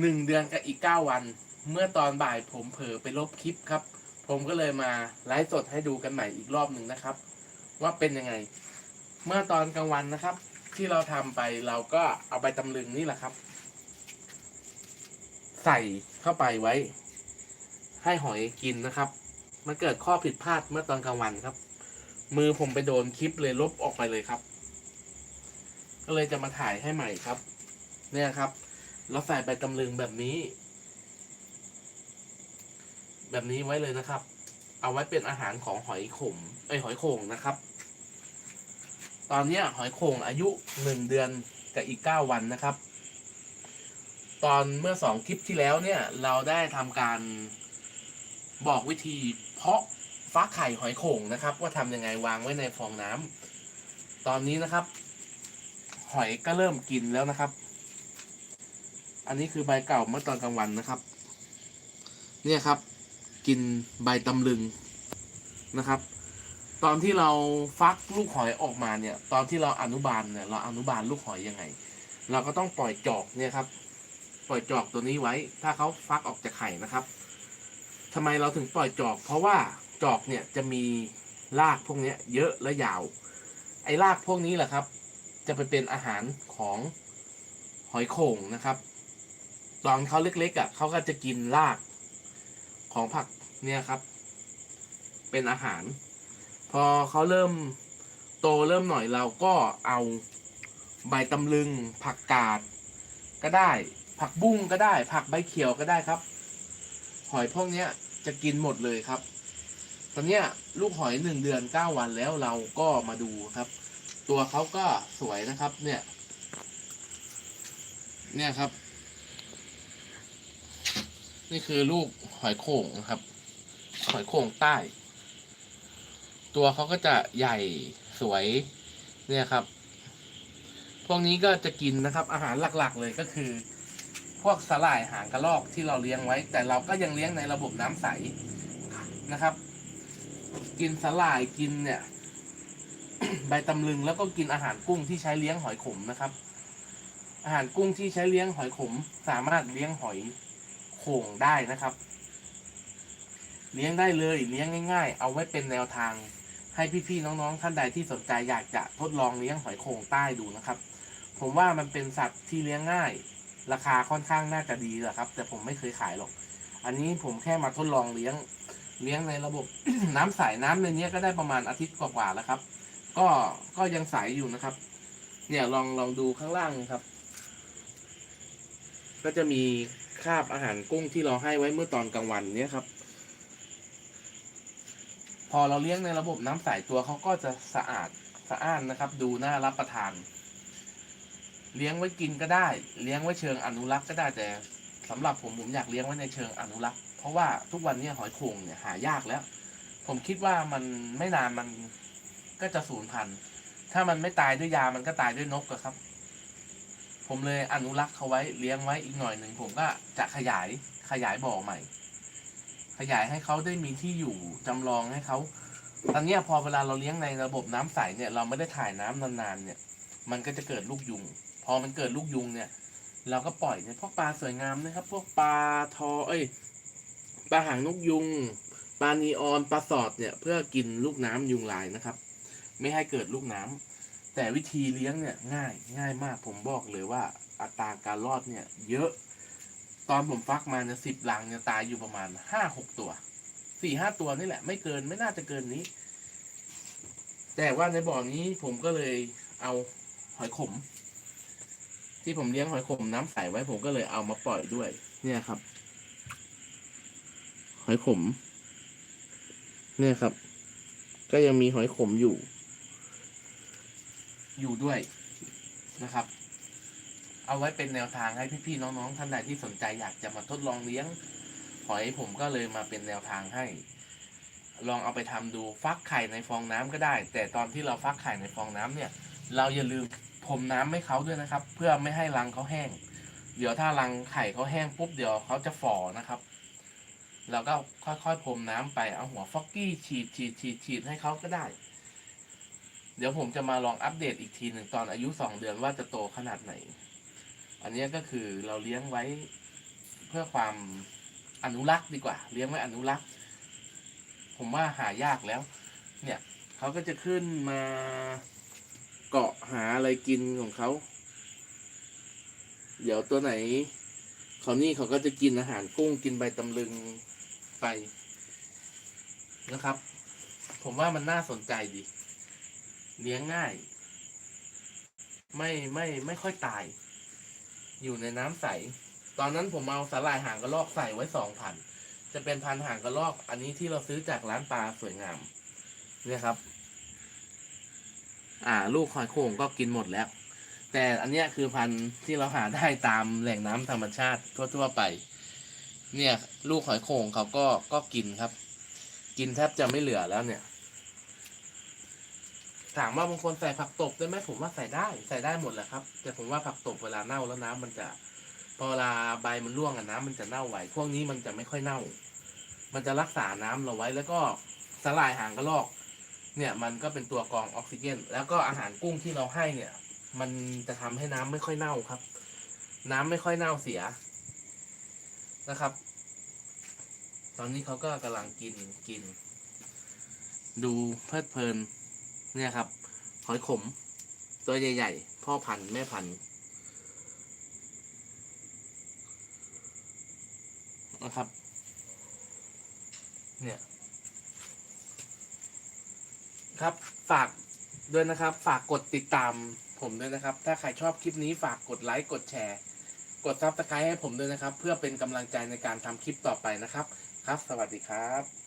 หนึ่งเดือนกับอีกเก้าวัน เมื่อตอนบ่ายผมเผลอไปลบคลิปครับ ผมก็เลยมาไลฟ์สดให้ดูกันใหม่อีกรอบหนึ่งนะครับ ว่าเป็นยังไง เมื่อตอนกลางวันนะครับ ที่เราทำไปเราก็เอาไปตำลึงนี่แหละครับ ใส่เข้าไปไว้ ให้หอยกินนะครับ มันเกิดข้อผิดพลาดเมื่อตอนกลางวันครับ มือผมไปโดนคลิปเลยลบออกไปเลยครับ ก็เลยจะมาถ่ายให้ใหม่ครับ เนี่ยครับ เราใส่ใบตำลึงแบบนี้ แบบนี้ไว้เลยนะครับ เอาไว้เป็นอาหารของหอยขมไอหอยโข่งนะครับ ตอนนี้หอยโข่งอายุหนึ่งเดือนกับอีกเก้าวันนะครับ ตอนเมื่อสองคลิปที่แล้วเนี่ย เราได้ทำการบอกวิธีเพาะฟักไข่หอยโข่งนะครับ ว่าทำยังไงวางไว้ในฟองน้ำตอนนี้นะครับ หอยก็เริ่มกินแล้วนะครับ อันนี้คือใบเก่าเมื่อตอนกลางวันนะครับ เนี่ยครับ กินใบตำลึงนะครับ ตอนที่เราฟักลูกหอยออกมาเนี่ย ตอนที่เราอนุบาลเนี่ยเราอนุบาลลูกหอยยังไง เราก็ต้องปล่อยจอกเนี่ยครับ ปล่อยจอกตัวนี้ไว้ ถ้าเขาฟักออกจากไข่นะครับทำไมเราถึงปล่อยจอก เพราะว่าจอกเนี่ยจะมีรากพวกนี้เยอะและยาว ไอ้รากพวกนี้แหละครับ จะไปเป็นอาหารของหอยโข่งนะครับ ตอนเขาเล็กๆอะเขาก็จะกินรากของผักเนี่ยครับ เป็นอาหาร พอเขาเริ่มโตเริ่มหน่อยเราก็เอาใบตำลึง ผักกาดก็ได้ ผักบุ้งก็ได้ ผักใบเขียวก็ได้ครับ หอยพวกเนี้ยจะกินหมดเลยครับ ตอนเนี้ยลูกหอยหนึ่งเดือนเก้าวันแล้วเราก็มาดูครับ ตัวเขาก็สวยนะครับ เนี่ย เนี่ยครับ นี่คือลูกหอยโข่งนะครับ หอยโข่งใต้ ตัวเขาก็จะใหญ่สวยเนี่ยครับ พวกนี้ก็จะกินนะครับ อาหารหลักๆเลยก็คือ พวกสลายหางกระรอกที่เราเลี้ยงไว้ แต่เราก็ยังเลี้ยงในระบบน้ำใสนะครับ กินสลายกินเนี่ย ใบตำลึงแล้วก็กินอาหารกุ้งที่ใช้เลี้ยงหอยขมนะครับ อาหารกุ้งที่ใช้เลี้ยงหอยขม สามารถเลี้ยงหอย ข่งได้นะครับ เลี้ยงได้เลยเลี้ยงง่าย ๆ เอาไว้เป็นแนวทาง ให้พี่ๆน้องๆท่านใดที่สนใจอยากจะทดลองเลี้ยงหอยโข่งใต้ดูนะครับ ผมว่ามันเป็นสัตว์ที่เลี้ยงง่าย ราคาค่อนข้างน่าจะดีแหละครับ แต่ผมไม่เคยขายหรอก อันนี้ผมแค่มาทดลองเลี้ยงเลี้ยงในระบบน้ำใสน้ำในนี้ก็ได้ประมาณอาทิตย์กว่าๆแล้วครับ ก็ก็ยังใสอยู่นะครับ เนี่ยลองลองดูข้างล่างครับ ก็จะมี คาบอาหารกุ้งที่เราให้ไว้เมื่อตอนกลางวันเนี่ยครับ พอเราเลี้ยงในระบบน้ำใสตัวเขาก็จะสะอาดสะอ้านนะครับ ดูน่ารับประทาน เลี้ยงไว้กินก็ได้ เลี้ยงไว้เชิงอนุรักษ์ก็ได้แต่สำหรับผมผมอยากเลี้ยงไว้ในเชิงอนุรักษ์เพราะว่าทุกวันนี้หอยโข่งเนี่ยหายากแล้ว ผมคิดว่ามันไม่นานมันก็จะสูญพันธุ์ถ้ามันไม่ตายด้วยยามันก็ตายด้วยนกอะครับ ผมเลยอนุรักษ์เขาไว้เลี้ยงไว้อีกหน่อยหนึ่งผมก็จะขยายขยายบ่อใหม่ ขยายให้เขาได้มีที่อยู่จำลองให้เขาตอนนี้พอเวลาเราเลี้ยงในระบบน้ำใสเนี่ย เราไม่ได้ถ่ายน้ำนานๆเนี่ย มันก็จะเกิดลูกยุง พอมันเกิดลูกยุงเนี่ย เราก็ปล่อยเนี่ยพวกปลาสวยงามนะครับ พวกปลาทอ เอ้ยปลาหางนกยุงปลานีออนปลาสอดเนี่ย เพื่อกินลูกน้ำยุงลายนะครับ ไม่ให้เกิดลูกน้ำ แต่วิธีเลี้ยงเนี่ยง่ายง่ายมากผมบอกเลยว่า อัตราการรอดเนี่ย เยอะ ตอนผมฟักมาเนี่ยสิบลังเนี่ยตายอยู่ประมาณห้าหกตัวสี่ห้าตัวนี่แหละ ไม่เกินไม่น่าจะเกินนี้ แต่ว่าในบ่อนี้ผมก็เลยเอาหอยขม ที่ผมเลี้ยงหอยขมน้ำใสไว้ผมก็เลยเอามาปล่อยด้วย เนี่ยครับ หอยขม เนี่ยครับ ก็ยังมีหอยขมอยู่ อยู่ด้วยนะครับ เอาไว้เป็นแนวทางให้พี่ๆน้องๆท่านใดที่สนใจอยากจะมาทดลองเลี้ยงหอยผมก็เลยมาเป็นแนวทางให้ ลองเอาไปทำดูฟักไข่ในฟองน้ำก็ได้ แต่ตอนที่เราฟักไข่ในฟองน้ำเนี่ย เราอย่าลืมพรมน้ำให้เขาด้วยนะครับ เพื่อไม่ให้รังเขาแห้ง เดี๋ยวถ้ารังไข่เขาแห้งปุ๊บเดี๋ยวเขาจะฝ่อนะครับเราก็ค่อยๆพรมน้ำไปเอาหัวฟอกกี้ฉีดฉีดฉีดฉีดให้เขาก็ได้ เดี๋ยวผมจะมาลองอัปเดตอีกทีหนึ่งตอนอายุสองเดือนว่าจะโตขนาดไหน อันนี้ก็คือเราเลี้ยงไว้เพื่อความอนุรักษ์ดีกว่า เลี้ยงไว้อนุรักษ์ ผมว่าหายากแล้ว เนี่ยเขาก็จะขึ้นมาเกาะหาอะไรกินของเขา เดี๋ยวตัวไหนเขานี่เขาก็จะกินอาหารกุ้งกินใบตำลึงไปนะครับ ผมว่ามันน่าสนใจดี เลี้ยงง่าย ไม่ไม่ไม่ค่อยตาย อยู่ในน้ำใส ตอนนั้นผมเอาสาหร่ายหางกระรอกใส่ไว้สองพัน จะเป็นพันหางกระรอก อันนี้ที่เราซื้อจากร้านปลาสวยงาม เนี่ยครับ อ่า ลูกหอยโข่งก็กินหมดแล้ว แต่อันเนี้ยคือพันธุ์ที่เราหาได้ตามแหล่งน้ำธรรมชาติทั่วๆไป เนี่ย ลูกหอยโข่งเขาก็ก็กินครับ กินแทบจะไม่เหลือแล้วเนี่ย ถามว่าบางคนใส่ผักตบได้ไหมผมว่าใส่ได้ใส่ได้หมดแหละครับ แต่ผมว่าผักตบเวลาเน่าแล้วน้ำมันจะพอเวลาใบมันร่วงอะน้ำมันจะเน่าไวพวกนี้มันจะไม่ค่อยเน่า มันจะรักษาน้ำเราไว้แล้วก็สลายหางกระรอก เนี่ยมันก็เป็นตัวกรองออกซิเจน แล้วก็อาหารกุ้งที่เราให้เนี่ย มันจะทำให้น้ำไม่ค่อยเน่าครับ น้ำไม่ค่อยเน่าเสียนะครับ ตอนนี้เขาก็กำลังกินกิน ดูเพลิดเพลิน เนี่ยครับ หอยขม ตัวใหญ่ๆ พ่อพันธุ์แม่พันธุ์นะครับ เนี่ย ครับฝากด้วยนะครับ ฝากกดติดตามผมด้วยนะครับ ถ้าใครชอบคลิปนี้ฝากกดไลค์กดแชร์ กดซับสไครต์ให้ผมด้วยนะครับ เพื่อเป็นกำลังใจในการทำคลิปต่อไปนะครับ ครับ สวัสดีครับ